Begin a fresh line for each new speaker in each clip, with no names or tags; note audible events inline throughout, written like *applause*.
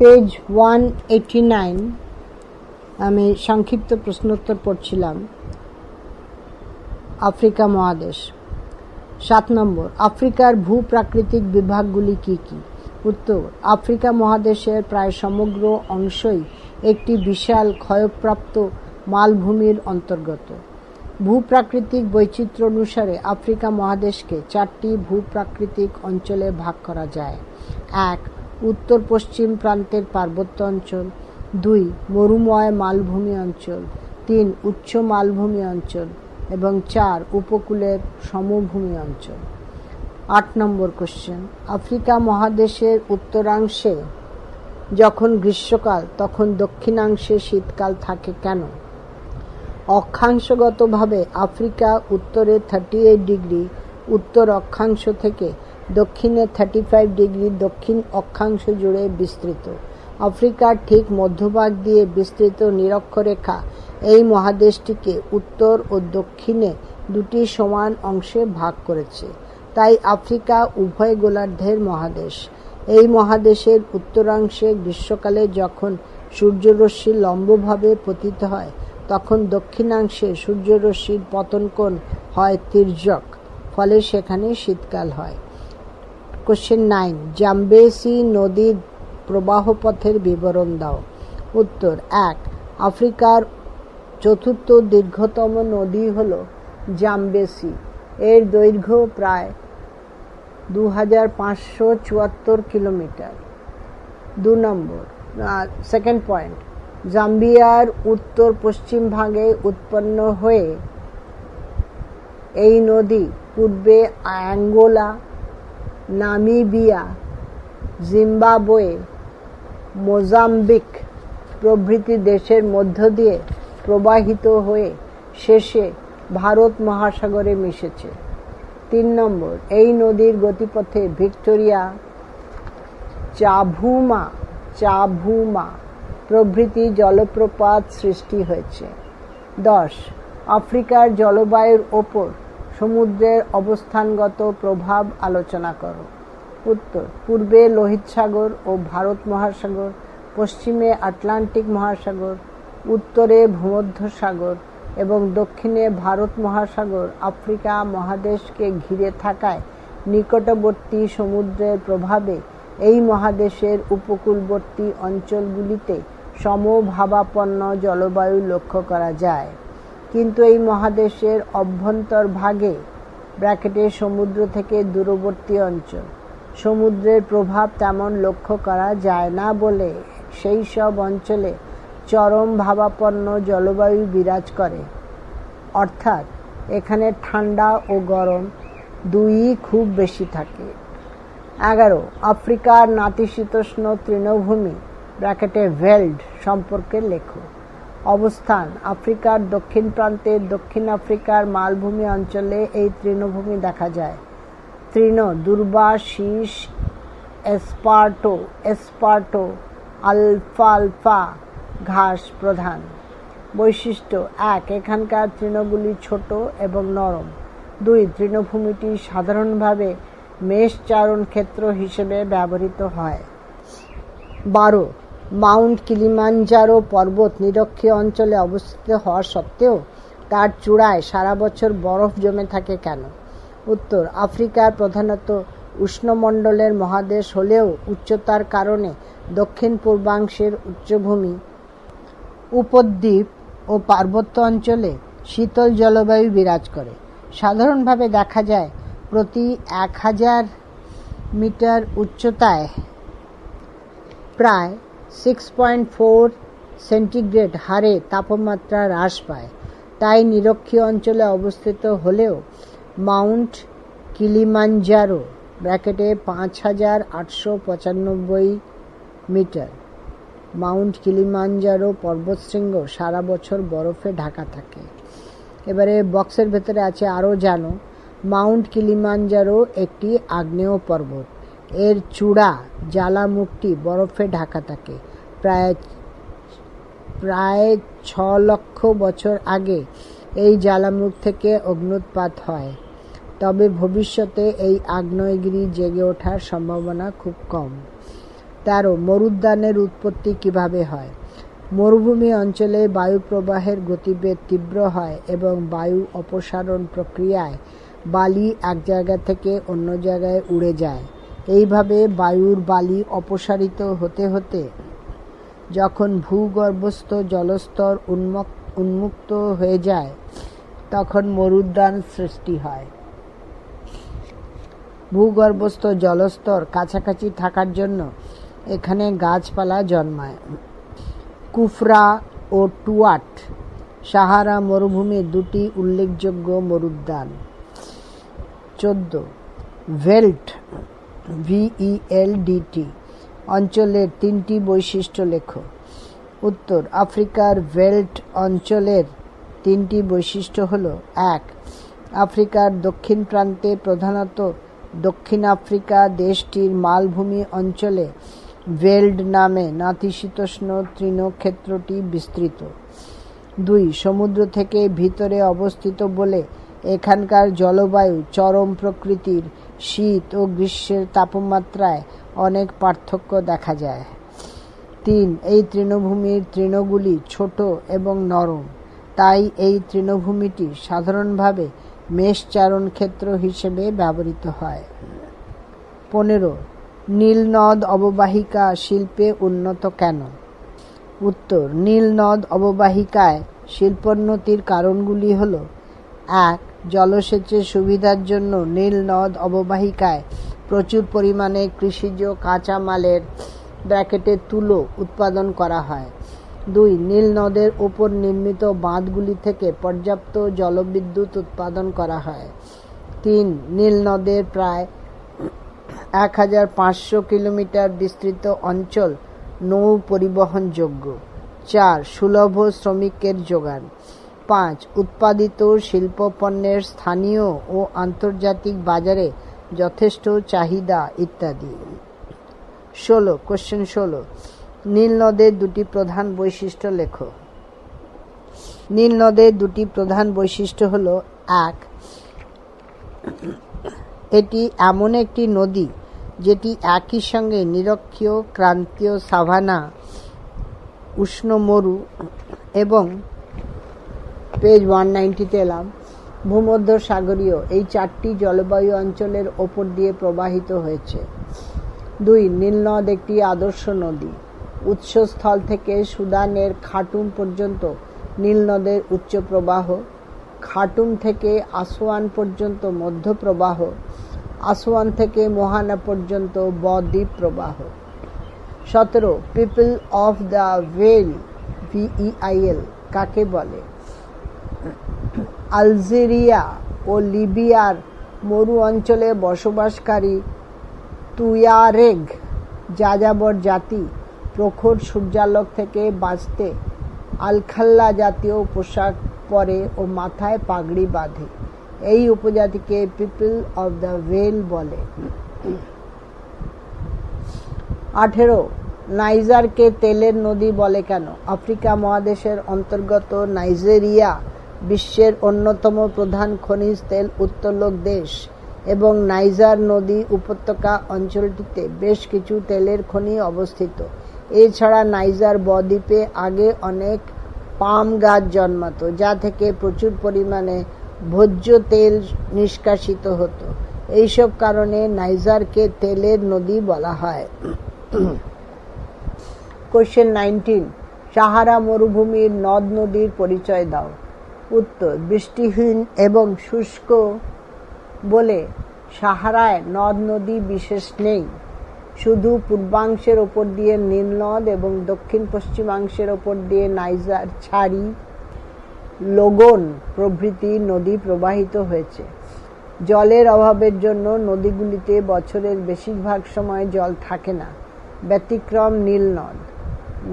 Page one eighty nine আমি সংক্ষিপ্ত প্রশ্নোত্তর পড়ছিলাম। আফ্রিকা মহাদেশ। সাত নম্বর, আফ্রিকার ভূপ্রাকৃতিক বিভাগগুলি কি কি? উত্তর, আফ্রিকা মহাদেশের প্রায় সমগ্র অংশই একটি বিশাল ক্ষয়প্রাপ্ত মালভূমির অন্তর্গত। ভূপ্রাকৃতিক বৈচিত্র্য অনুসারে আফ্রিকা মহাদেশকে চারটি ভূপ্রাকৃতিক অঞ্চলে ভাগ করা যায়। এক উত্তর পশ্চিম প্রান্তের পার্বত্য অঞ্চল, দুই, মরুময় মালভূমি অঞ্চল, তিন, উচ্চ মালভূমি অঞ্চল, এবং চার, উপকূলের সমভূমি অঞ্চল। আট নম্বর কোশ্চেন আফ্রিকা মহাদেশের উত্তরাংশে যখন গ্রীষ্মকাল, তখন দক্ষিণাংশে শীতকাল থাকে কেন? অক্ষাংশগতভাবে আফ্রিকা উত্তরে থার্টি এইট ডিগ্রি উত্তর অক্ষাংশ থেকে দক্ষিণে থার্টি ফাইভ ডিগ্রি দক্ষিণ অক্ষাংশ জুড়ে বিস্তৃত। আফ্রিকার ঠিক মধ্যভাগ দিয়ে বিস্তৃত নিরক্ষরেখা। এই মহাদেশটিকে উত্তর ও দক্ষিণে দুটি সমান অংশে ভাগ করেছে। তাই আফ্রিকা উভয় গোলার্ধের মহাদেশ। এই মহাদেশের উত্তরাংশে গ্রীষ্মকালে যখন সূর্যরশ্মি লম্বভাবে পতিত হয়, তখন দক্ষিণাংশে সূর্যরশ্মির পতন কোণ হয় তির্যক, ফলে সেখানে শীতকাল হয়। কোশ্চেন নাইন, জাম্বেসি নদীর প্রবাহপথের বিবরণ দাও। উত্তর, এক, আফ্রিকার চতুর্থ দীর্ঘতম নদী হল জাম্বেসি। এর দৈর্ঘ্য প্রায় দু হাজার পাঁচশো চুয়াত্তর কিলোমিটার। দু নম্বর সেকেন্ড পয়েন্ট জাম্বিয়ার উত্তর পশ্চিম ভাগে উৎপন্ন হয়ে এই নদী পূর্বে অ্যাঙ্গোলা নামিবিয়া, জিম্বাবয়ে, মোজাম্বিক প্রভৃতি দেশের মধ্য দিয়ে প্রবাহিত হয়ে শেষে ভারত মহাসাগরে মিশেছে। তিন নম্বর, এই নদীর গতিপথে ভিক্টোরিয়া, চাভুমা চাভুমা প্রভৃতি জলপ্রপাত সৃষ্টি হয়েছে। দশ, আফ্রিকার জলবায়ুর ওপর সমুদ্রের অবস্থানগত প্রভাব আলোচনা করো। উত্তর, পূর্বে লোহিত সাগর ও ভারত মহাসাগর, পশ্চিমে আটলান্টিক মহাসাগর, উত্তরে ভূমধ্য সাগর এবং দক্ষিণে ভারত মহাসাগর, আফ্রিকা মহাদেশকে ঘিরে থাকায় নিকটবর্তী সমুদ্রের প্রভাবে এই মহাদেশের উপকূলবর্তী অঞ্চলগুলিতে সমভাবাপন্ন জলবায়ু লক্ষ্য করা যায়। কিন্তু এই মহাদেশের অভ্যন্তর ভাগে, ব্র্যাকেটে সমুদ্র থেকে দূরবর্তী অঞ্চল। সমুদ্রের প্রভাব তেমন লক্ষ্য করা যায় না বলে সেই সব অঞ্চলে চরম ভাবাপন্ন জলবায়ু বিরাজ করে। অর্থাৎ এখানে ঠান্ডা ও গরম দুই খুব বেশি থাকে। এগারো, আফ্রিকার নাতিশীতোষ্ণ তৃণভূমি, ব্র্যাকেটে ভেল্ড সম্পর্কে লেখো। অবস্থান। আফ্রিকার দক্ষিণ প্রান্তে দক্ষিণ আফ্রিকার মালভূমি অঞ্চলে এই তৃণভূমি দেখা যায়। তৃণ, দুর্বা, শীষ, এসপার্টো এসপার্টো, আলফা আলফা ঘাস প্রধান। বৈশিষ্ট্য, এক, এখানকার তৃণগুলি ছোট এবং নরম। দুই, তৃণভূমিটি সাধারণভাবে মেষ চারণ ক্ষেত্র হিসেবে ব্যবহৃত হয়। বারো মাউন্ট কিলিমাঞ্জারো পর্বত নিরক্ষীয় অঞ্চলে অবস্থিত হওয়া সত্ত্বেও তার চূড়ায় সারা বছর বরফ জমে থাকে কেন? উত্তর, আফ্রিকার প্রধানত উষ্ণমণ্ডলের মহাদেশ হলেও উচ্চতার কারণে দক্ষিণ পূর্বাংশের উচ্চভূমি, উপদ্বীপ ও পার্বত্য অঞ্চলে শীতল জলবায়ু বিরাজ করে। সাধারণভাবে দেখা যায়, প্রতি এক হাজার মিটার উচ্চতায় প্রায় সিক্স পয়েন্ট ফোর সেন্টিগ্রেড হারে তাপমাত্রা হ্রাস পায়। তাই নিরক্ষীয় অঞ্চলে অবস্থিত হলেও মাউন্ট কিলিমাঞ্জারো ব্র্যাকেটে পাঁচ হাজার আটশো পঁচানব্বই মিটার। মাউন্ট কিলিমাঞ্জারো পর্বতশৃঙ্গ সারা বছর বরফে ঢাকা থাকে। এবারে বক্সের ভেতরে আছে আরও জানো, মাউন্ট কিলিমাঞ্জারো একটি আগ্নেয় পর্বত। এর চূড়া জ্বালামুখটি বরফে ঢাকা থাকে। প্রায় প্রায় ছ লক্ষ বছর আগে এই জ্বালামুখ থেকে অগ্নুৎপাত হয়। তবে ভবিষ্যতে এই আগ্নেয়গিরি জেগে ওঠার সম্ভাবনা খুব কম। তেরো মরুদ্যানের উৎপত্তি কীভাবে হয়? মরুভূমি অঞ্চলে বায়ু প্রবাহের গতিবেগ তীব্র হয় এবং বায়ু অপসারণ প্রক্রিয়ায় বালি এক জায়গা থেকে অন্য জায়গায় উড়ে যায়। এইভাবে বায়ুর বালি অপসারিত হতে হতে, যখন ভূগর্ভস্থ জলস্তর উন্মুক- উন্মুক্ত হয়ে যায়, তখন মরুদ্যান সৃষ্টি হয়। ভূগর্ভস্থ জলস্তর কাছাকাছি থাকার জন্য এখানে গাছপালা জন্মায়। কুফরা ও টুয়াট সাহারা মরুভূমির দুটি উল্লেখযোগ্য মরুদ্যান। চোদ্দ, ভেল্ট ভিইএলডিটি অঞ্চলের তিনটি বৈশিষ্ট্য লেখো। উত্তর, আফ্রিকার ভেল্ট অঞ্চলের তিনটি বৈশিষ্ট্য হল, এক, আফ্রিকার দক্ষিণ প্রান্তে প্রধানত দক্ষিণ আফ্রিকা দেশটির মালভূমি অঞ্চলে ভেল্ড নামে নাতিশীতোষ্ণ তৃণক্ষেত্রটি বিস্তৃত। দুই, সমুদ্র থেকে ভিতরে অবস্থিত বলে এখানকার জলবায়ু চরম প্রকৃতির শীত ও গ্রীষ্মের তাপমাত্রায় অনেক পার্থক্য দেখা যায়। তিন, এই তৃণভূমির তৃণগুলি ছোট এবং নরম। তাই এই তৃণভূমিটি সাধারণভাবে মেষচারণ ক্ষেত্র হিসেবে ব্যবহৃত হয়। পনেরো নীলনদ অববাহিকা শিল্পে উন্নত কেন? উত্তর নীলনদ অববাহিকায় শিল্পোন্নতির কারণগুলি হল, এক জলসেচের সুবিধার জন্য নীলনদ অববাহিকায় প্রচুর পরিমাণে কৃষিজ কাঁচামালের ব্র্যাকেটে তুলো উৎপাদন করা হয়। দুই, নীল নদের ওপর নির্মিত বাঁধগুলি থেকে পর্যাপ্ত জলবিদ্যুৎ উৎপাদন করা হয়। তিন, নীল নদের প্রায় এক হাজার পাঁচশো কিলোমিটার বিস্তৃত অঞ্চল নৌ পরিবহনযোগ্য। চার, সুলভ শ্রমিকের যোগান। পাঁচ, উৎপাদিত শিল্পপণ্যের স্থানীয় ও আন্তর্জাতিক বাজারে যথেষ্ট চাহিদা ইত্যাদি। ষোলো কোশ্চেন ষোলো, নীল নদের দুটি প্রধান বৈশিষ্ট্য লেখো। নীল নদের দুটি প্রধান বৈশিষ্ট্য হল, এক, এটি এমন একটি নদী যেটি একই সঙ্গে নিরক্ষীয় ক্রান্তীয় সাভানা, উষ্ণ মরু এবং পেজ ওয়ান নাইনটিতে এলাম। ভূমধ্য সাগরীয় এই চারটি জলবায়ু অঞ্চলের ওপর দিয়ে প্রবাহিত হয়েছে। দুই নীলনদ একটি আদর্শ নদী। উৎসস্থল থেকে সুদানের খাটুম পর্যন্ত নীলনদের উচ্চ প্রবাহ, খাটুম থেকে আসোয়ান পর্যন্ত মধ্য প্রবাহ, আসোয়ান থেকে মোহানা পর্যন্ত বদ্বীপ প্রবাহ। সতেরো, people of the veil V E I L কাকে বলে? আলজেরিয়া ও লিবিয়ার মরু অঞ্চলে বসবাসকারী তুয়ারেগ যাযাবর জাতি প্রখর সূর্যালোক থেকে বাঁচতে আলখাল্লা জাতীয় পোশাক পরে ও মাথায় পাগড়ি বাঁধে। এই উপজাতিকে পিপল অব দ্য ওয়েল বলে। আঠেরো, নাইজারকে তেলের নদী বলে কেন? আফ্রিকা মহাদেশের অন্তর্গত নাইজেরিয়া বিশ্বের অন্যতম প্রধান খনিজ তেল উত্তোলক দেশ এবং নাইজার নদী উপত্যকা অঞ্চলটিতে বেশ কিছু তেলের খনি অবস্থিত। এছাড়া নাইজার বদ্বীপে আগে অনেক পাম গাছ জন্মাতো, যা থেকে প্রচুর পরিমাণে ভোজ্য তেল নিষ্কাশিত হতো। এইসব কারণে নাইজারকে তেলের নদী বলা হয়। কোশ্চেন নাইনটিন সাহারা মরুভূমির নদ নদীর পরিচয় দাও। উত্তর, বৃষ্টিহীন এবং শুষ্ক বলে সাহারায় নদ নদী বিশেষ নেই। শুধু পূর্বাংশের ওপর দিয়ে নীলনদ এবং দক্ষিণ পশ্চিমাংশের ওপর দিয়ে নাইজার ছাড়ি লগন প্রভৃতি নদী প্রবাহিত হয়েছে। জলের অভাবের জন্য নদীগুলিতে বছরের বেশিরভাগ সময় জল থাকে না। ব্যতিক্রম নীলনদ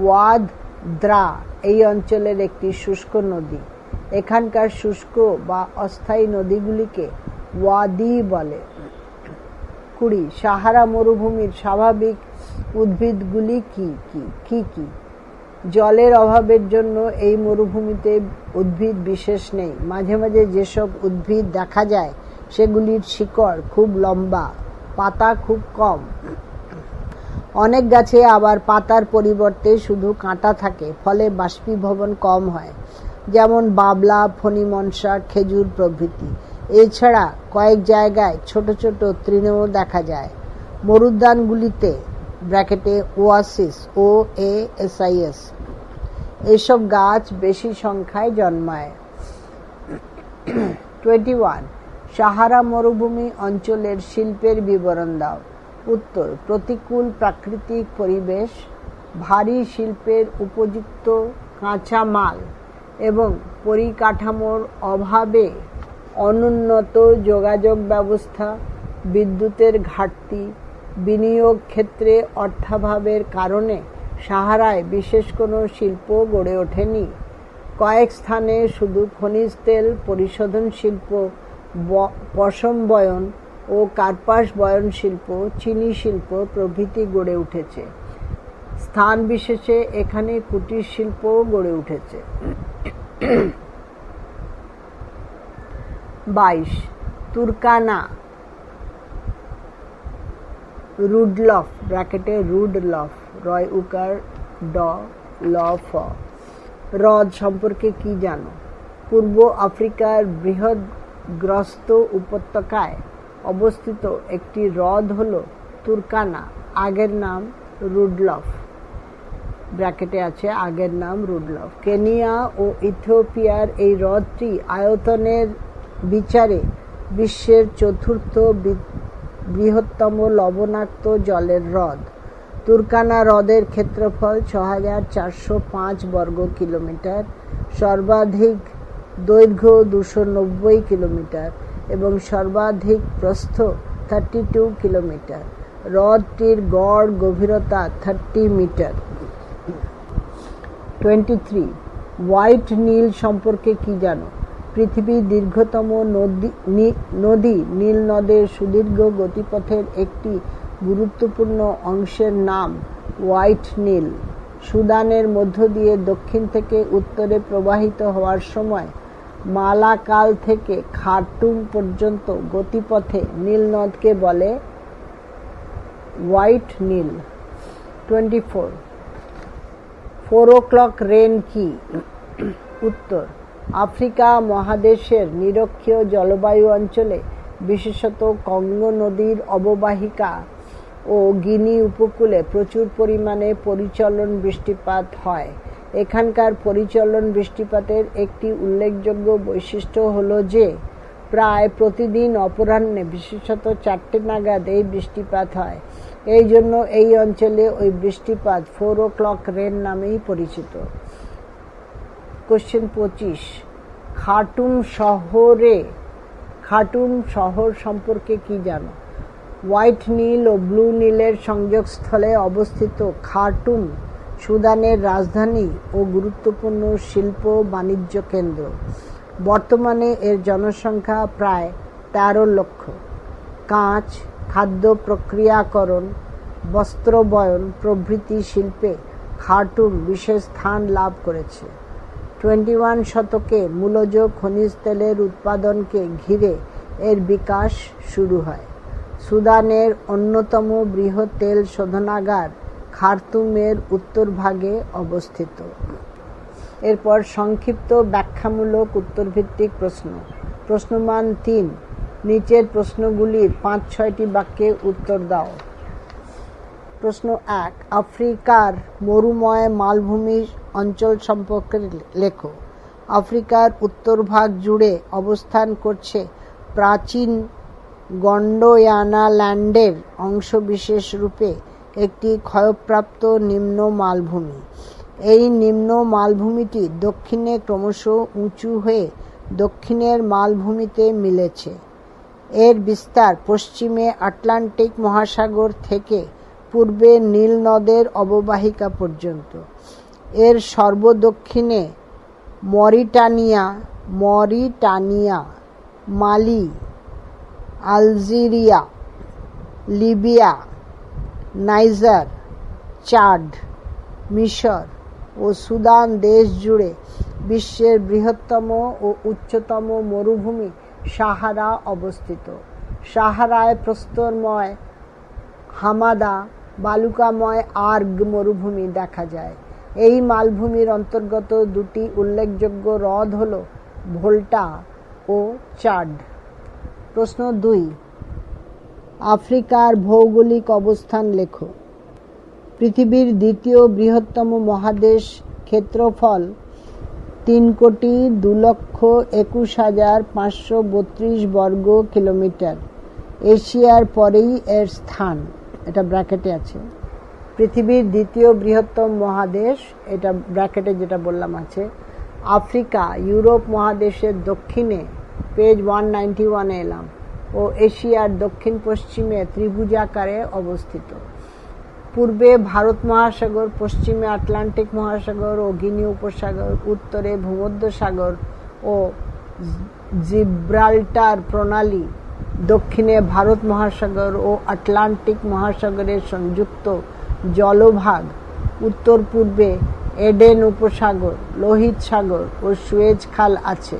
ওয়াদ দ্রা এই অঞ্চলের একটি শুষ্ক নদী। এখানকার শুষ্ক বা অস্থায়ী নদীগুলিকে ওয়াদি বলে। কুড়ি, সাহারা মরুভূমির স্বাভাবিক উদ্ভিদগুলি কি কি কি কি? জলের অভাবের জন্য এই মরুভূমিতে উদ্ভিদ বিশেষ নেই। মাঝে মাঝে যেসব উদ্ভিদ দেখা যায়, সেগুলির শিকড় খুব লম্বা, পাতা খুব কম। অনেক গাছে আবার পাতার পরিবর্তে শুধু কাঁটা থাকে, ফলে বাষ্পীভবন কম হয়। যেমন বাবলা, ফণিমনসা, খেজুর প্রভৃতি। এছাড়া কয়েক জায়গায় ছোট ছোট তৃণও দেখা যায়। মরুদ্যানগুলিতে ব্র্যাকেটে ওয়াসিস, ও এ এসআইএস এসব গাছ বেশি সংখ্যায় জন্মায়। টোয়েন্টি ওয়ান, সাহারা মরুভূমি অঞ্চলের শিল্পের বিবরণ দাও। উত্তর, প্রতিকূল প্রাকৃতিক পরিবেশ, ভারী শিল্পের উপযুক্ত কাঁচা মাল এবং পরিকাঠামোর অভাবে অনুন্নত যোগাযোগ ব্যবস্থা, বিদ্যুতের ঘাটতি, বিনিয়োগ ক্ষেত্রে অর্থাভাবের কারণে সাহারায় বিশেষ কোনো শিল্প গড়ে ওঠেনি। কয়েক স্থানে শুধু খনিজ তেল পরিশোধন শিল্প পশম বয়ন ও কার্পাস বয়ন শিল্প, চিনি শিল্প প্রভৃতি গড়ে উঠেছে। স্থান বিশেষে এখানে কুটির শিল্পও গড়ে উঠেছে। *coughs* বাইশ, তুর্কানা, রুডলফ, ব্র্যাকেটে রুডলফ, রয় উকার, ড, ল, ফ। হ্রদ সম্পর্কে কি জানো? পূর্ব আফ্রিকার বৃহৎ গ্রস্ত উপত্যকায় অবস্থিত একটি হ্রদ হল তুর্কানা, আগের নাম রুডলফ। ব্র্যাকেটে আছে আগের নাম রুডলফ। কেনিয়া ও ইথিওপিয়ার এই হ্রদটি আয়তনের বিচারে বিশ্বের চতুর্থ বৃহত্তম লবণাক্ত জলের হ্রদ। তুর্কানা হ্রদের ক্ষেত্রফল ছ হাজার চারশো পাঁচ বর্গ কিলোমিটার, সর্বাধিক দৈর্ঘ্য দুশো নব্বই কিলোমিটার এবং সর্বাধিক প্রস্থ থার্টি টু কিলোমিটার। হ্রদটির গড় গভীরতা thirty metre. Twenty three white নীল সম্পর্কে কি জানো? পৃথিবীর দীর্ঘতম নদী নদী নীল নদের সুদীর্ঘ গতিপথের একটি গুরুত্বপূর্ণ অংশের নাম হোয়াইট নীল। সুদানের মধ্য দিয়ে দক্ষিণ থেকে উত্তরে প্রবাহিত হওয়ার সময় মালাকাল থেকে খার্টুম পর্যন্ত গতিপথে নীল নদকে বলে হোয়াইট নীল। Twenty four four o'clock rain কি? উত্তর, আফ্রিকা মহাদেশের নিরক্ষীয় জলবায়ু অঞ্চলে, বিশেষত কঙ্গো নদীর অববাহিকা ও গিনি উপকূলে প্রচুর পরিমাণে পরিচলন বৃষ্টিপাত হয়। এখানকার পরিচলন বৃষ্টিপাতের একটি উল্লেখযোগ্য বৈশিষ্ট্য হল যে, প্রায় প্রতিদিন অপরাহ্নে বিশেষত চারটে নাগাদ এই বৃষ্টিপাত হয়। এই জন্য এই অঞ্চলে ওই বৃষ্টিপাত ফোর ও ক্লক রেন নামেই পরিচিত। কোশ্চেন পঁচিশ, খাটুম শহরে, খাটুম শহর সম্পর্কে কি জানো? হোয়াইট নীল ও ব্লু নীলের সংযোগস্থলে অবস্থিত খার্টুম সুদানের রাজধানী ও গুরুত্বপূর্ণ শিল্প বাণিজ্য কেন্দ্র। বর্তমানে এর জনসংখ্যা প্রায় তেরো লক্ষ। কাঁচ খাদ্য প্রক্রিয়াকরণ, বস্ত্রবয়ন, প্রভৃতি শিল্পে খার্টুম বিশেষ স্থান লাভ করেছে। টোয়েন্টি ওয়ান শতকে মূলজ খনিজ তেলের উৎপাদনকে ঘিরে এর বিকাশ শুরু হয়। সুদানের অন্যতম বৃহৎ তেল শোধনাগার খার্তুমের উত্তর ভাগে অবস্থিত। এরপর সংক্ষিপ্ত ব্যাখ্যামূলক উত্তরভিত্তিক প্রশ্ন। প্রশ্নমান তিন নিচের প্রশ্নগুলির পাঁচ, ছয়টি বাক্যে উত্তর দাও। প্রশ্ন এক, আফ্রিকার মরুময় মালভূমি অঞ্চল সম্পর্কে লেখো। আফ্রিকার উত্তর ভাগ জুড়ে অবস্থান করছে প্রাচীন গন্ডোয়ানা ল্যান্ডের অংশবিশেষ রূপে একটি ক্ষয়প্রাপ্ত নিম্ন মালভূমি। এই নিম্ন মালভূমিটি দক্ষিণে ক্রমশ উঁচু হয়ে দক্ষিণের মালভূমিতে মিলেছে। এর বিস্তার পশ্চিমে আটলান্টিক মহাসাগর থেকে পূর্বে নীল নদের অববাহিকা পর্যন্ত। এর সর্বদক্ষিণে Mauritania Mauritania, Mali, Algeria, Libya, Niger, Chad, মিশর ও সুদান দেশ জুড়ে বিশ্বের বৃহত্তম ও উচ্চতম মরুভূমি সাহারা অবস্থিত। সাহারায় প্রস্তরময়, হামাদা, বালুকাময় আর্গ মরুভূমি দেখা যায়। এই মালভূমির অন্তর্গত দুটি উল্লেখযোগ্য হ্রদ হল ভোল্টা ও চাড প্রশ্ন দুই, আফ্রিকার ভৌগোলিক অবস্থান লেখো। পৃথিবীর দ্বিতীয় বৃহত্তম মহাদেশ ক্ষেত্রফল তিন কোটি দু লক্ষ একুশ হাজার পাঁচশো বত্রিশ বর্গ কিলোমিটার। এশিয়ার পরেই এর স্থান। এটা ব্র্যাকেটে আছে। পৃথিবীর দ্বিতীয় বৃহত্তম মহাদেশ, এটা ব্র্যাকেটে যেটা বললাম আছে। আফ্রিকা, ইউরোপ মহাদেশের দক্ষিণে, পেজ ওয়ান নাইনটি ওয়ানে এলাম। ও এশিয়ার দক্ষিণ পশ্চিমে ত্রিভুজাকারে অবস্থিত। পূর্বে ভারত মহাসাগর, পশ্চিমে আটলান্টিক মহাসাগর ও গিনি উপসাগর, উত্তরে ভূমধ্যসাগর ও জিব্রাল্টার প্রণালী, দক্ষিণে ভারত মহাসাগর ও আটলান্টিক মহাসাগরের সংযুক্ত জলভাগ উত্তর পূর্বে এডেন উপসাগর, লোহিত সাগর ও সুয়েজ খাল আছে।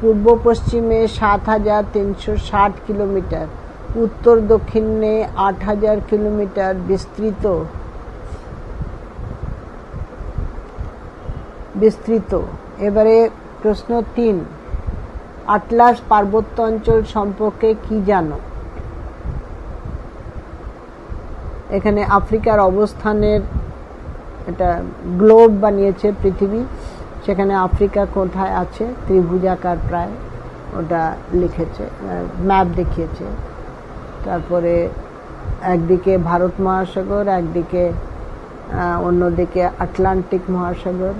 পূর্ব পশ্চিমে সাত হাজার তিনশো ষাট কিলোমিটার। উত্তর দক্ষিণে আট হাজার কিলোমিটার বিস্তৃত। বিস্তৃত। এবারে প্রশ্ন তিন, আটলাস পার্বত্য অঞ্চল সম্পর্কে কি জানো? এখানে আফ্রিকার অবস্থানের একটা গ্লোব বানিয়েছে পৃথিবী, সেখানে আফ্রিকা কোথায় আছে? ত্রিভুজাকার প্রায় ওটা লিখেছে ম্যাপ দেখিয়েছে। তারপরে একদিকে ভারত মহাসাগর, একদিকে অন্যদিকে আটলান্টিক মহাসাগর।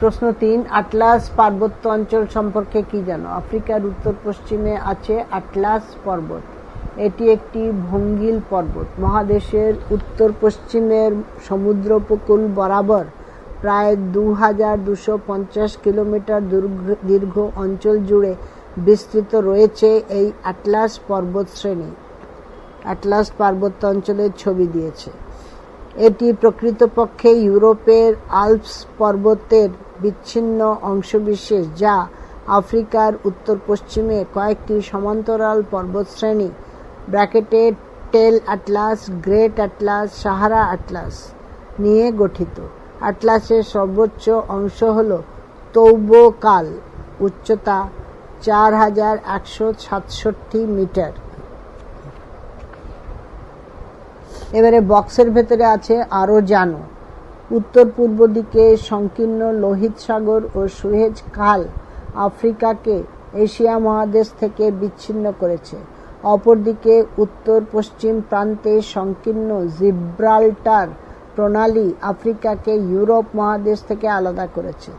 প্রশ্ন তিন, আটলাস পার্বত্য অঞ্চল সম্পর্কে কি জানো? আফ্রিকার উত্তর পশ্চিমে আছে আটলাস পর্বত। এটি একটি ভঙ্গিল পর্বত। মহাদেশের উত্তর পশ্চিমের সমুদ্র উপকূল বরাবর প্রায় দু হাজার দুশো পঞ্চাশ কিলোমিটার দীর্ঘ অঞ্চল জুড়ে বিস্তৃত রয়েছে এই আটলাস পর্বত শ্রেণি। আটলাস পার্বত্য অঞ্চলের ছবি দিয়েছে। এটি প্রকৃতপক্ষে ইউরোপের আলপস পর্বতের বিচ্ছিন্ন অংশবিশেষ যা আফ্রিকার উত্তর পশ্চিমে কয়েকটি সমান্তরাল পর্বতশ্রেণী ব্র্যাকেটে Tell Atlas Great Atlas Sahara Atlas নিয়ে গঠিত। আটলাসের সর্বোচ্চ অংশ হল তৌবকাল, উচ্চতা চার হাজার একশো সাতষট্টি মিটার। এবারে বক্সের ভেতরে আছে আরও জানো। উত্তর পূর্ব দিকে সংকীর্ণ লোহিত সাগর ও সুহেজ খাল আফ্রিকাকে এশিয়া মহাদেশ থেকে বিচ্ছিন্ন করেছে। অপরদিকে উত্তর পশ্চিম প্রান্তে সংকীর্ণ জিব্রাল্টার প্রণালী আফ্রিকাকে ইউরোপ মহাদেশ থেকে আলাদা করেছে।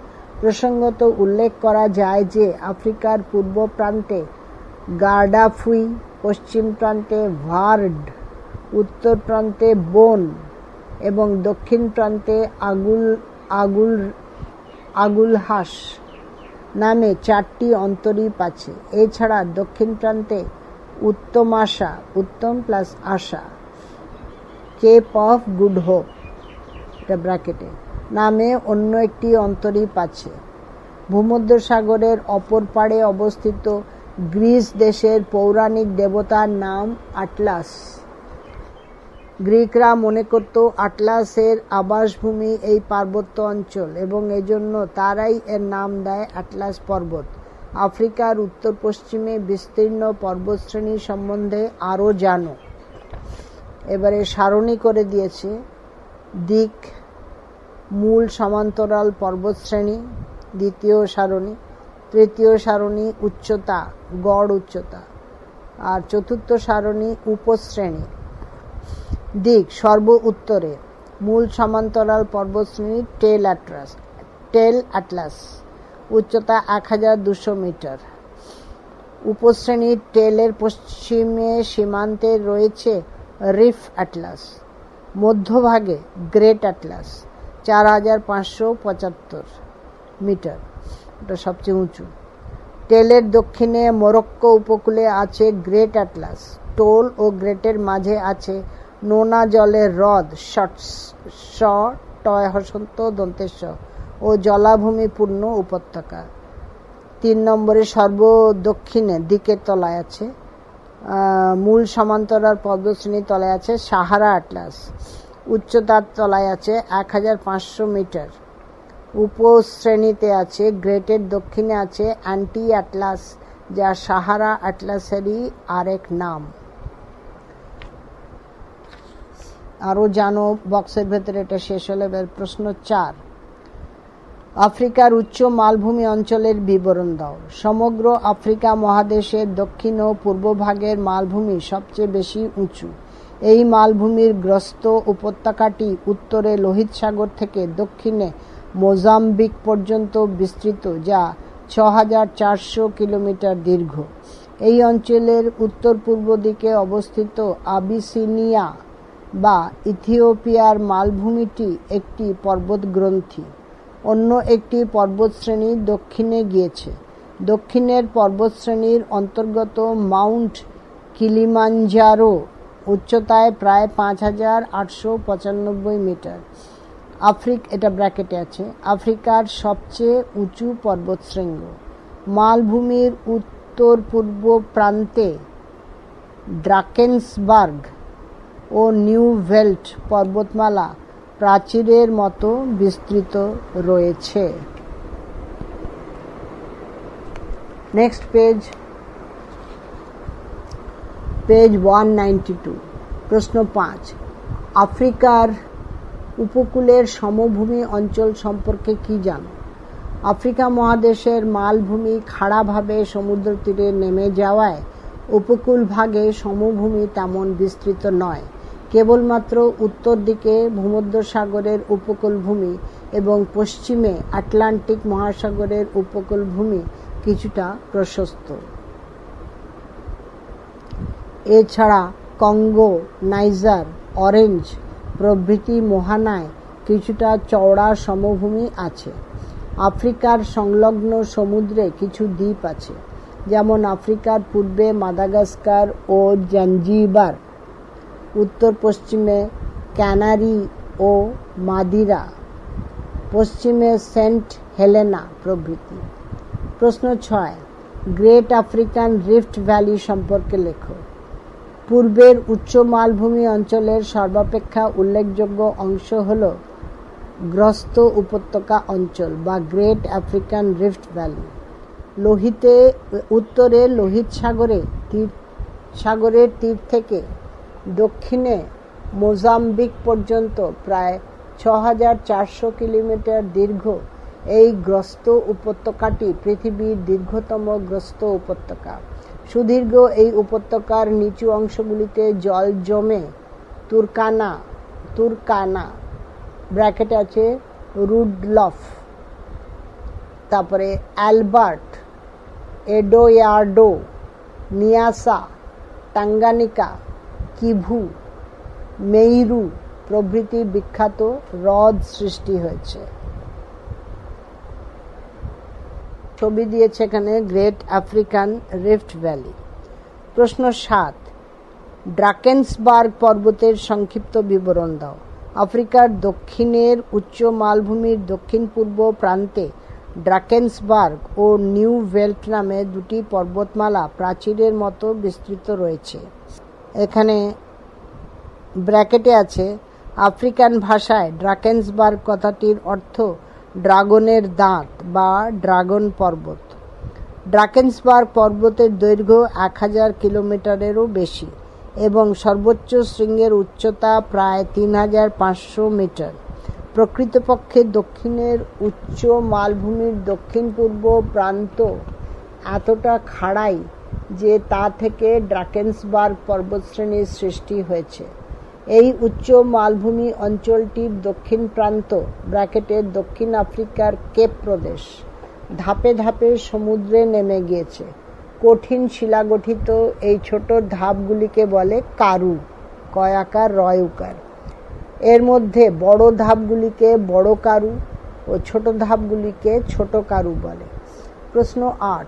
প্রসঙ্গত উল্লেখ করা যায় যে আফ্রিকার পূর্ব প্রান্তে গার্ডাফুই, পশ্চিম প্রান্তে ভার্ড, উত্তর প্রান্তে বোন এবং দক্ষিণ প্রান্তে আগুল আগুল, আগুলহাস নামে চারটি অন্তরীপ আছে। এছাড়া দক্ষিণ প্রান্তে উত্তম আশা উত্তম প্লাস আশা, কেপ অফ গুড হোপ, এটা ব্র্যাকেটে। নামে অন্য একটি অন্তরীপ আছে। ভূমধ্যসাগরের অপর পাড়ে অবস্থিত গ্রিস দেশের পৌরাণিক দেবতার নাম আটলাস। গ্রিকরা মনে করত আটলাসের আবাসভূমি এই পার্বত্য অঞ্চল এবং এজন্য তারাই এর নাম দেয় আটলাস পর্বত। আফ্রিকার উত্তর পশ্চিমে বিস্তীর্ণ পর্বতশ্রেণী সম্বন্ধে আরও জানো। এবারে সারণী করে দিয়েছে। দিক মূল সমান্তরাল পর্বতশ্রেণী, দ্বিতীয় সারণী, তৃতীয় সারণী উচ্চতা, গড় উচ্চতা, আর চতুর্থ সারণী উপশ্রেণী। দিক, সর্ব উত্তরে, মূল সমান্তরাল পর্বতশ্রেণী টেল অ্যাটলাস টেল অ্যাটলাস, উচ্চতা এক হাজার দুশো মিটার। উপশ্রেণী টেলের পশ্চিমে সীমান্তে রয়েছে রিফ অ্যাটলাস, মধ্যভাগে গ্রেট অ্যাটলাস। চার হাজার পাঁচশো পঁচাত্তর মিটার। এটা সবচেয়ে উঁচু। টেলের দক্ষিণে মোরক্কো উপকূলে আছে গ্রেট অ্যাটলাস। টোল ও গ্রেটের মাঝে আছে নোনা জলের হ্রদ স টয় হসন্ত দন্তেশ ও জলাভূমিপূর্ণ উপত্যকা। তিন নম্বরে সর্ব দক্ষিণে দিকের তলায় আছে মূল সমান্তরাল পর্বতশ্রেণীর তলায় আছে সাহারা আটলাস উচ্চতার তলায় আছে এক হাজার পাঁচশো মিটার। উপশ্রেণীতে আছে, গ্রেটের দক্ষিণে আছে অ্যান্টি অ্যাটলাস, যা সাহারা অ্যাটলাসেরই আরেক নাম। আরও জানো, বক্সের ভেতরে এটা শেষ হলে প্রশ্ন চার। আফ্রিকার উচ্চ মালভূমি অঞ্চলের বিবরণ দাও। সমগ্র আফ্রিকা মহাদেশের দক্ষিণ ও পূর্ব ভাগের মালভূমি সবচেয়ে বেশি উঁচু। এই মালভূমির গ্রস্ত উপত্যকাটি উত্তরে লোহিত সাগর থেকে দক্ষিণে মোজাম্বিক পর্যন্ত বিস্তৃত, যা ছ হাজার চারশো কিলোমিটার দীর্ঘ। এই অঞ্চলের উত্তর পূর্ব দিকে অবস্থিত আবিসিনিয়া বা ইথিওপিয়ার মালভূমিটি একটি পর্বতগ্রন্থি। অন্য একটি পর্বতশ্রেণী দক্ষিণে গিয়েছে। দক্ষিণের পর্বতশ্রেণীর অন্তর্গত মাউন্ট কিলিমাঞ্জারো উচ্চতায় প্রায় পাঁচ হাজার আটশো পঁচানব্বই মিটার। আফ্রিক এটা ব্র্যাকেটে আছে। আফ্রিকার সবচেয়ে উঁচু পর্বতশৃঙ্গ। মালভূমির উত্তর পূর্ব প্রান্তে ড্রাকেন্সবার্গ ও নিউ ভেল্ট পর্বতমালা প্রাচীরের মতো বিস্তৃত রয়েছে। Next page page one ninety two প্রশ্ন পাঁচ। আফ্রিকার উপকূলের সমভূমি অঞ্চল সম্পর্কে কি জানো? আফ্রিকা মহাদেশের মালভূমি খাড়াভাবে সমুদ্র তীরে নেমে যাওয়ায় উপকূল ভাগে সমভূমি তেমন বিস্তৃত নয়। কেবলমাত্র উত্তর দিকে ভূমধ্যসাগরের উপকূলভূমি এবং পশ্চিমে আটলান্টিক মহাসাগরের উপকূলভূমি কিছুটা প্রশস্ত। এছাড়া কঙ্গো, নাইজার, অরেঞ্জ প্রভৃতি মোহানায় কিছুটা চওড়া সমভূমি আছে। আফ্রিকার সংলগ্ন সমুদ্রে কিছু দ্বীপ আছে, যেমন আফ্রিকার পূর্বে মাদাগাস্কার ও জাঞ্জিবার উত্তর পশ্চিমে ক্যানারি ও মাদিরা, পশ্চিমে সেন্ট হেলেনা প্রভৃতি। প্রশ্ন ছয়, গ্রেট আফ্রিকান রিফট ভ্যালি সম্পর্কে লেখো। পূর্বের উচ্চ মালভূমি অঞ্চলের সর্বাপেক্ষা উল্লেখযোগ্য অংশ হল গ্রস্ত উপত্যকা অঞ্চল বা গ্রেট আফ্রিকান রিফট ভ্যালি। লোহিতে, উত্তরে লোহিত সাগরে তীর, সাগরের তীর থেকে দক্ষিণে মোজাম্বিক পর্যন্ত প্রায় ছ হাজার চারশো কিলোমিটার দীর্ঘ এই গ্রস্ত উপত্যকাটি পৃথিবীর দীর্ঘতম গ্রস্ত উপত্যকা। সুদীর্ঘ এই উপত্যকার নিচু অংশগুলিতে জল জমে। তুরকানা তুরকানা, ব্র্যাকেট আছে রুডলফ। তারপরে Albert, Edward, Nyasa, Tanganyika, Kivu, Mweru প্রভৃতি বিখ্যাত হ্রদ সৃষ্টি হয়েছে। ছবি দিয়েছে এখানে গ্রেট আফ্রিকান রিফট ভ্যালি প্রশ্ন সাত ড্রাকেন্সবার্গ পর্বতের সংক্ষিপ্ত বিবরণ দাও। আফ্রিকার দক্ষিণের উচ্চ মালভূমির দক্ষিণ পূর্ব প্রান্তে ড্রাকেন্সবার্গ ও নিউ ভেল্ট নামে দুটি পর্বতমালা প্রাচীরের মতো বিস্তৃত রয়েছে। এখানে ব্র্যাকেটে আছে, আফ্রিকান ভাষায় ড্রাকেন্সবার্গ কথাটির অর্থ ড্রাগনের দাঁত বা ড্রাগন পর্বত। ড্রাকেন্সবার্গ পর্বতের দৈর্ঘ্য এক হাজার কিলোমিটারেরও বেশি এবং সর্বোচ্চ শৃঙ্গের উচ্চতা প্রায় তিন হাজার পাঁচশো মিটার। প্রকৃতপক্ষে দক্ষিণের উচ্চ মালভূমির দক্ষিণ পূর্ব প্রান্ত এতটা খাড়াই যে তা থেকে ড্রাকেন্সবার্গ পর্বতশ্রেণীর সৃষ্টি হয়েছে। এই উচ্চ মালভূমি অঞ্চলটির দক্ষিণ প্রান্ত ব্র্যাকেটের দক্ষিণ আফ্রিকার কেপ প্রদেশ। ধাপে ধাপে সমুদ্রে নেমে গিয়েছে। কঠিন শিলাগঠিত এই ছোট ধাপগুলিকে বলে কারু, কয়াকার রয় উকার এর মধ্যে বড় ধাপগুলিকে বড় কারু ও ছোট ধাপগুলিকে ছোট কারু বলে। প্রশ্ন আট,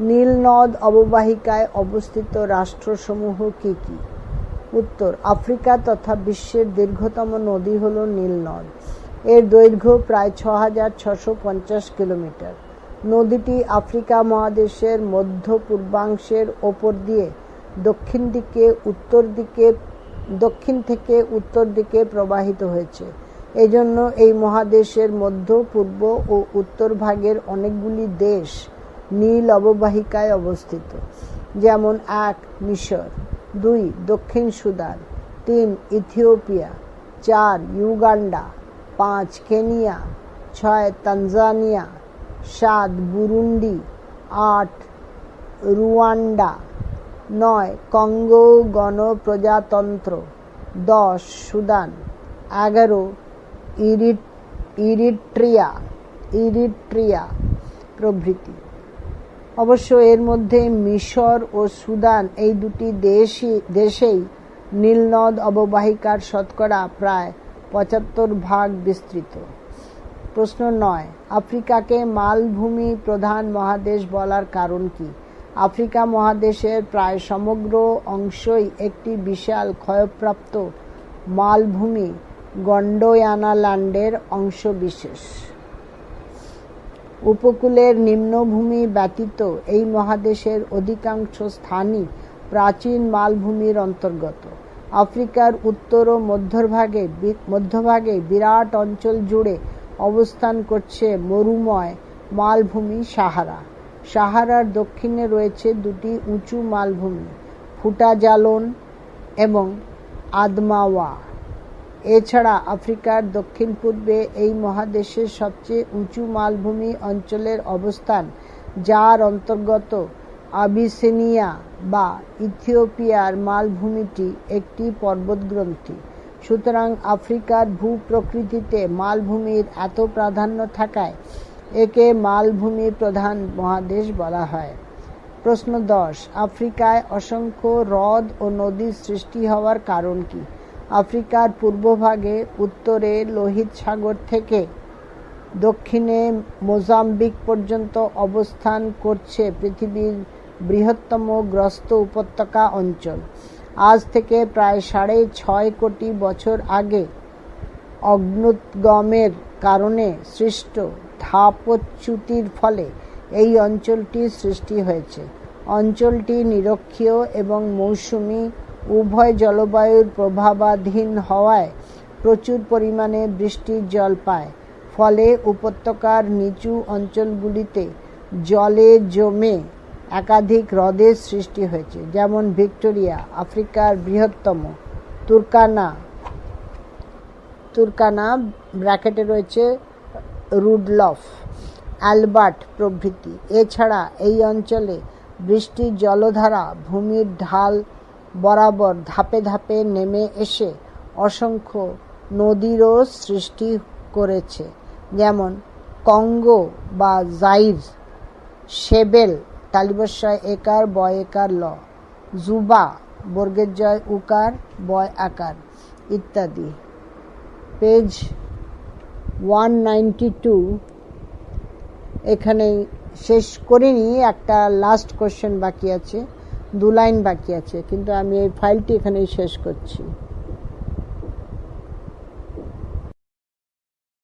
নীল নদ অববাহিকায় অবস্থিত রাষ্ট্রসমূহ কী কি? উত্তর, আফ্রিকা তথা বিশ্বের দীর্ঘতম নদী হল নীল নদ। এর দৈর্ঘ্য প্রায় ছ হাজার ছশো পঞ্চাশ কিলোমিটার। নদীটি আফ্রিকা মহাদেশের মধ্য পূর্বাংশের ওপর দিয়ে দক্ষিণ দিকে, উত্তর দিকে, দক্ষিণ থেকে উত্তর দিকে প্রবাহিত হয়েছে। এজন্য এই মহাদেশের মধ্য, পূর্ব ও উত্তর ভাগের অনেকগুলি দেশ নীল অববাহিকায় অবস্থিত, যেমন এক মিশর। দুই দক্ষিণ সুদান, তিন ইথিওপিয়া, চার ইউগান্ডা, পাঁচ কেনিয়া, ছয় তানজানিয়া, সাত বুরুন্ডি, আট রুয়ান্ডা, নয় কঙ্গো গণপ্রজাতন্ত্র, দশ সুদান, এগারো ইরিট ইরিট্রিয়া ইরিট্রিয়া প্রভৃতি। অবশ্য এর মধ্যে মিশর ও সুদান এই দুটি দেশই, দেশেই নীলনদ অববাহিকার শতকরা প্রায় পঁচাত্তর ভাগ বিস্তৃত। প্রশ্ন নয়, আফ্রিকাকে মালভূমি প্রধান মহাদেশ বলার কারণ কি? আফ্রিকা মহাদেশের প্রায় সমগ্র অংশই একটি বিশাল ক্ষয়প্রাপ্ত মালভূমি গন্ডোয়ানাল্যান্ডের অংশবিশেষ। উপকূলের নিম্নভূমি ব্যতীত এই মহাদেশের অধিকাংশ স্থানই প্রাচীন মালভূমির অন্তর্গত। আফ্রিকার উত্তর ও মধ্যভাগে মধ্যভাগে বিরাট অঞ্চল জুড়ে অবস্থান করছে মরুময় মালভূমি সাহারা। সাহারার দক্ষিণে রয়েছে দুটি উঁচু মালভূমি ফুটা জালন এবং আদমাওয়া। এছাড়া আফ্রিকার দক্ষিণ পূর্বে এই মহাদেশের সবচেয়ে উঁচু মালভূমি অঞ্চলের অবস্থান, যার অন্তর্গত আবিসিনিয়া বা ইথিওপিয়ার মালভূমিটি একটি পর্বতগ্রন্থি। সুতরাং আফ্রিকার ভূপ্রকৃতিতে মালভূমির এত প্রাধান্য থাকায় একে মালভূমি প্রধান মহাদেশ বলা হয়। প্রশ্ন দশ, আফ্রিকায় অসংখ্য হ্রদ ও নদীর সৃষ্টি হওয়ার কারণ কি? আফ্রিকার পূর্বভাগে উত্তরে লোহিত সাগর থেকে দক্ষিণে মোজাম্বিক পর্যন্ত অবস্থান করছে পৃথিবীর বৃহত্তম গ্রস্ত উপত্যকা অঞ্চল। আজ থেকে প্রায় সাড়ে ছয় কোটি বছর আগে অগ্নুৎগমের কারণে সৃষ্ট ধাপচ্যুতির ফলে এই অঞ্চলটি সৃষ্টি হয়েছে। অঞ্চলটি নিরক্ষীয় এবং মৌসুমি উভয় জলবায়ুর প্রভাবাধীন হওয়ায় প্রচুর পরিমাণে বৃষ্টির জল পায়। ফলে উপত্যকার নিচু অঞ্চলগুলিতে জলে জমে একাধিক হ্রদের সৃষ্টি হয়েছে, যেমন ভিক্টোরিয়া, আফ্রিকার বৃহত্তম তুর্কানা। তুর্কানা ব্র্যাকেটে রয়েছে রুডলফ, অ্যালবার্ট প্রভৃতি। এছাড়া এই অঞ্চলে বৃষ্টির জলধারা, ভূমির ঢাল বরাবর ধাপে ধাপে নেমে এসে অসংখ্য নদীরও সৃষ্টি করেছে। যেমন কঙ্গো বা জাইর, শেবেল তালিবস্বয় একার, বয় একার, ল, জুবা বর্গের জয় উকার, বয় আকার ইত্যাদি। পেজ ওয়ান নাইনটি টু এখানে শেষ করিনি, একটা লাস্ট কোশ্চেন বাকি আছে। দু লাইন বাকি আছে কিন্তু আমি এই ফাইলটি এখানেই শেষ করছি।